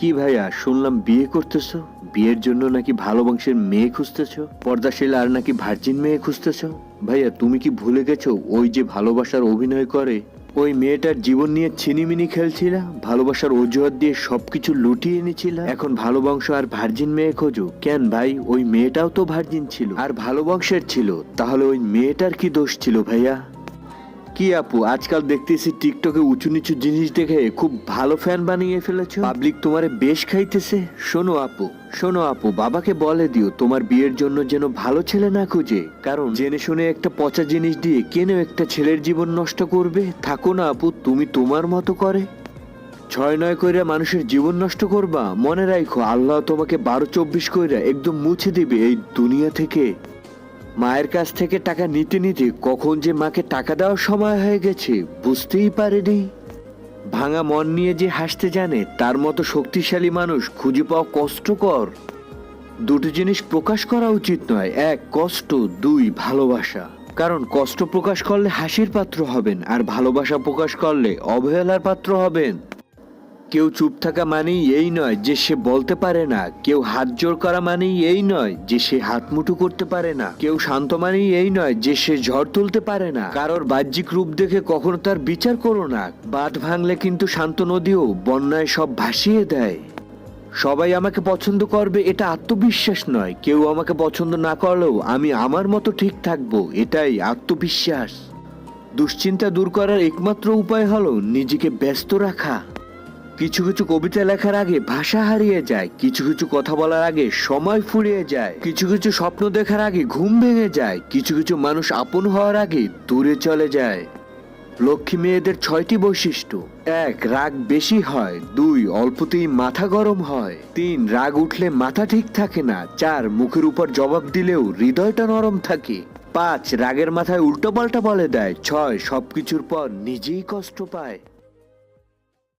কি ভাইয়া, শুনলাম বিয়ে করতেছো? বিয়ের জন্য নাকি ভালো বংশের মেয়ে খুঁজতেছো? পর্দাশীল আর নাকি ভার্জিন মেয়ে খুঁজতেছো? ভাইয়া, তুমি কি ভুলে গেছো ওই যে ভালোবাসার অভিনয় করে? ওই মেয়েটার জীবন নিয়ে ছিনিমিনি খেলছিলা, ভালোবাসার অজুহাত দিয়ে সবকিছু লুটিয়ে এনেছিলা। এখন ভালো বংশ আর ভার্জিন মেয়ে খোঁজো। কেন ভাই, ওই মেয়েটাও তো ভার্জিন ছিল। আর ভালো বংশের ছিল, তাহলে ওই মেয়েটার কি দোষ ছিল ভাইয়া? কি আপু? আজকাল দেখতেছি টিকটকে উঁচু নিচু জিনিস দেখে খুব ভালো ফ্যান বানিয়ে ফেলেছো। পাবলিক তোমারে বেশ খাইতেছে। শোনো আপু শোনো আপু, বাবাকে বলে দিও, তোমার বিয়ের জন্য যেন ভালো ছেলে না খুঁজে। কারণ জেনে শুনে একটা পচা জিনিস দিয়ে কেন একটা ছেলের জীবন নষ্ট করবে? থাকো না আপু, তুমি তোমার মতো করে। ছয় নয় কইরা মানুষের জীবন নষ্ট করবা? মনে রাখো আল্লাহ তোমাকে বারো চব্বিশ কইরা একদম মুছে দিবে এই দুনিয়া থেকে। মায়ের কাছ থেকে টাকা নিতে নিতে কখন যে মাকে টাকা দেওয়ার সময় হয়ে গেছে, বুঝতেই পারেনি। ভাঙা মন নিয়ে যে হাসতে জানে, তার মতো শক্তিশালী মানুষ খুঁজে পাওয়া কষ্টকর। দুটো জিনিস প্রকাশ করা উচিত নয়, এক, কষ্ট, দুই, ভালোবাসা। কারণ কষ্ট প্রকাশ করলে হাসির পাত্র হবেন, আর ভালোবাসা প্রকাশ করলে অবহেলার পাত্র হবেন। কেউ চুপ থাকা মানেই এই নয় যে সে বলতে পারে না। কেউ হাত জোর করা মানেই এই নয় যে সে হাত মুঠু করতে পারে না। কেউ শান্ত মানেই এই নয় যে সে ঝড় তুলতে পারে না। কারোর বাহ্যিক রূপ দেখে কখনো তার বিচার করো না। বাঁধ ভাঙলে কিন্তু শান্ত নদীও বন্যায় সব ভাসিয়ে দেয়। সবাই আমাকে পছন্দ করবে এটা আত্মবিশ্বাস নয়। কেউ আমাকে পছন্দ না করলেও আমি আমার মতো ঠিক থাকব, এটাই আত্মবিশ্বাস। দুশ্চিন্তা দূর করার একমাত্র উপায় হলো নিজেকে ব্যস্ত রাখা। কিছু কিছু কবিতা লেখার আগে ভাষা হারিয়ে যায়, কিছু কিছু কথা বলার আগে সময় ফুরিয়ে যায়, কিছু কিছু স্বপ্ন দেখার আগে ঘুম ভেঙে যায়, কিছু কিছু মানুষ আপন হওয়ার আগে দূরে চলে যায়। লক্ষ্মী মেয়েদের ছয়টি বৈশিষ্ট্য। এক, রাগ বেশি হয়। দুই, অল্পতেই মাথা গরম হয়। তিন, রাগ উঠলে মাথা ঠিক থাকে না। চার, মুখের উপর জবাব দিলেও হৃদয়টা নরম থাকে। পাঁচ, রাগের মাথায় উল্টোপাল্টা বলে দেয়। ছয়, সবকিছুর পর নিজেই কষ্ট পায়।